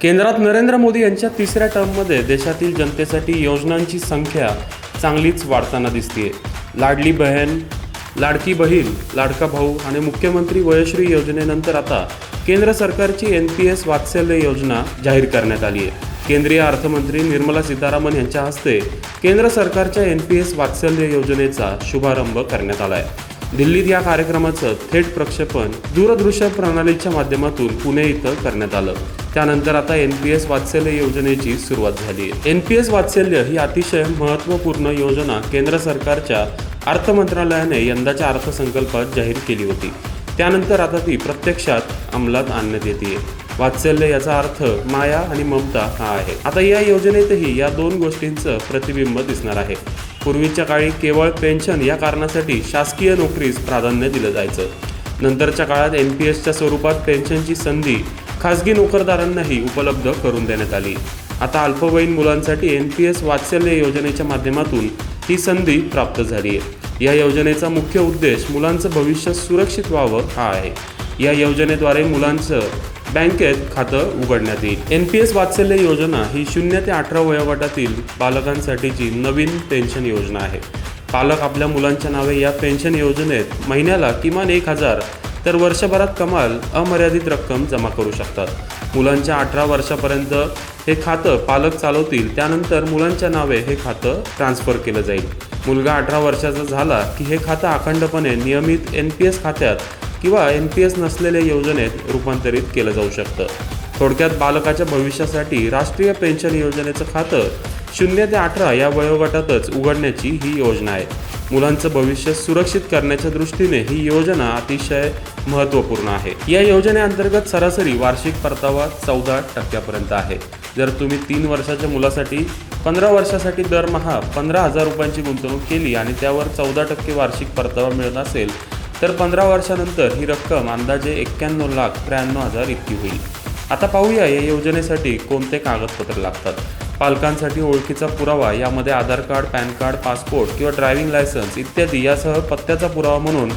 केंद्रात नरेंद्र मोदी यांच्या तिसऱ्या टर्ममध्ये देशातील जनतेसाठी योजनांची संख्या चांगलीच वाढताना दिसतीये. लाडली बहीण लाडकी बहीण लाडका भाऊ आणि मुख्यमंत्री वयश्री योजनेनंतर आता केंद्र सरकारची एन पी एस वात्सल्य योजना जाहीर करण्यात आली आहे केंद्रीय अर्थमंत्री निर्मला सीतारामन यांच्या हस्ते केंद्र सरकारच्या एन पी एस वात्सल्य योजनेचा शुभारंभ करण्यात आला आहे दिल्लीत या कार्यक्रमाचं थेट प्रक्षेपण दूरदृश्य प्रणालीच्या माध्यमातून पुणे इथं करण्यात आलं. त्यानंतर आता एन पी एस वात्सल्य योजनेची सुरुवात झाली. एन पी एस वात्सल्य ही अतिशय महत्त्वपूर्ण योजना केंद्र सरकारच्या अर्थ मंत्रालयाने यंदाच्या अर्थसंकल्पात जाहीर केली होती. त्यानंतर आता ती प्रत्यक्षात अंमलात आणण्यात येते. वात्सल्य याचा अर्थ माया आणि ममता हा आहे. आता या योजनेतही या दोन गोष्टींचं प्रतिबिंब दिसणार आहे. पूर्वीच्या काळी केवळ पेन्शन या कारणासाठी शासकीय नोकरीस प्राधान्य दिलं जायचं. नंतरच्या काळात एन पी एसच्या स्वरूपात पेन्शनची संधी खासगी नोकरदारांनाही उपलब्ध करून देण्यात आली. आता अल्पवयीन मुलांसाठी एन पी एस वात्सल्य योजनेच्या माध्यमातून ही संधी प्राप्त झाली आहे. या योजनेचा मुख्य उद्देश मुलांचं भविष्य सुरक्षित व्हावं हा आहे. या योजनेद्वारे मुलांचं बँकेत खातं उघडण्यात येईल. एन पी एस वात्सल्य योजना ही शून्य ते अठरा वयोगटातील बालकांसाठीची नवीन पेन्शन योजना आहे. पालक आपल्या मुलांच्या नावे या पेन्शन योजनेत महिन्याला किमान एक हजार तर वर्षभरात कमाल अमर्यादित रक्कम जमा करू शकतात. मुलांच्या अठरा वर्षापर्यंत हे खातं पालक चालवतील त्यानंतर मुलांच्या नावे हे खातं ट्रान्स्फर केलं जाईल. मुलगा अठरा वर्षाचा झाला की हे खातं अखंडपणे नियमित एन पी एस खात्यात किंवा एन पी एस नसलेल्या योजनेत रूपांतरित केलं जाऊ शकतं. थोडक्यात बालकाच्या भविष्यासाठी राष्ट्रीय पेन्शन योजनेचं खातं शून्य ते अठरा या वयोगटातच उघडण्याची ही योजना आहे. मुलांचं भविष्य सुरक्षित करण्याच्या दृष्टीने ही योजना अतिशय महत्त्वपूर्ण आहे. या योजनेअंतर्गत सरासरी वार्षिक परतावा चौदा टक्क्यापर्यंत आहे. जर तुम्ही तीन वर्षाच्या मुलासाठी पंधरा वर्षासाठी दरमहा पंधरा हजार रुपयांची गुंतवणूक केली आणि त्यावर चौदा टक्के वार्षिक परतावा मिळत असेल तर पंधरा वर्षानंतर ही रक्कम अंदाजे एक्क्याण्णव लाख त्र्याण्णव हजार इतकी होईल. आता पाहूया या योजनेसाठी कोणते कागदपत्र लागतात. पालकांसाठी ओळखीचा पुरावा यामध्ये Aadhaar card PAN card passport किंवा ड्रायव्हिंग लायसन्स इत्यादी यासह पत्त्याचा पुरावा म्हणून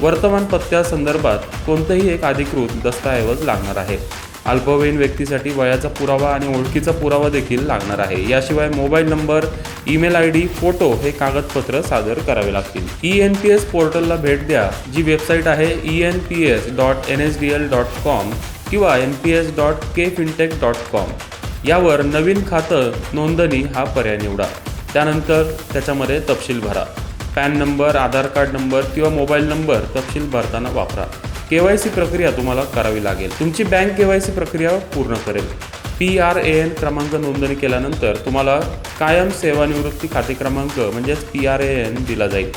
वर्तमान पत्त्यासंदर्भात कोणतंही एक अधिकृत दस्तऐवज लागणार आहे. अल्पवयीन व्यक्तीसाठी वयाचा पुरावा आणि ओळखीचा पुरावा देखील लागणार आहे. याशिवाय mobile number email ID photo हे कागदपत्र सादर करावे लागतील. ई एन पी एस पोर्टलला भेट द्या जी वेबसाईट आहे E N P S dot N S D L dot com किंवा N P S dot K fintech dot com यावर नवीन खातं नोंदणी हा पर्याय निवडा. त्यानंतर त्याच्यामध्ये तपशील भरा. PAN number Aadhaar card number किंवा मोबाईल नंबर तपशील भरताना वापरा. के वाय सी प्रक्रिया तुम्हाला करावी लागेल. तुमची बँक के वाय सी प्रक्रिया पूर्ण करेल. पी आर ए एन क्रमांक नोंदणी केल्यानंतर तुम्हाला कायम सेवानिवृत्ती खाते क्रमांक म्हणजेच पी आर ए एन दिला जाईल.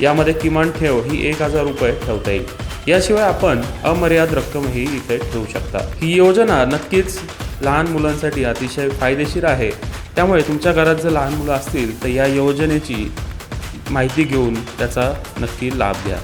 यामध्ये किमान ठेव ही एक हजार रुपये ठेवता येईल. याशिवाय आपण अमर्याद रक्कमही इथे ठेवू शकता. ही योजना नक्कीच लहान मुलांसाठी अतिशय फायदेशीर आहे. त्यामुळे तुमच्या घरात जर लहान मुलं असतील तर या योजनेची माहिती घेऊन त्याचा नक्की लाभ घ्या.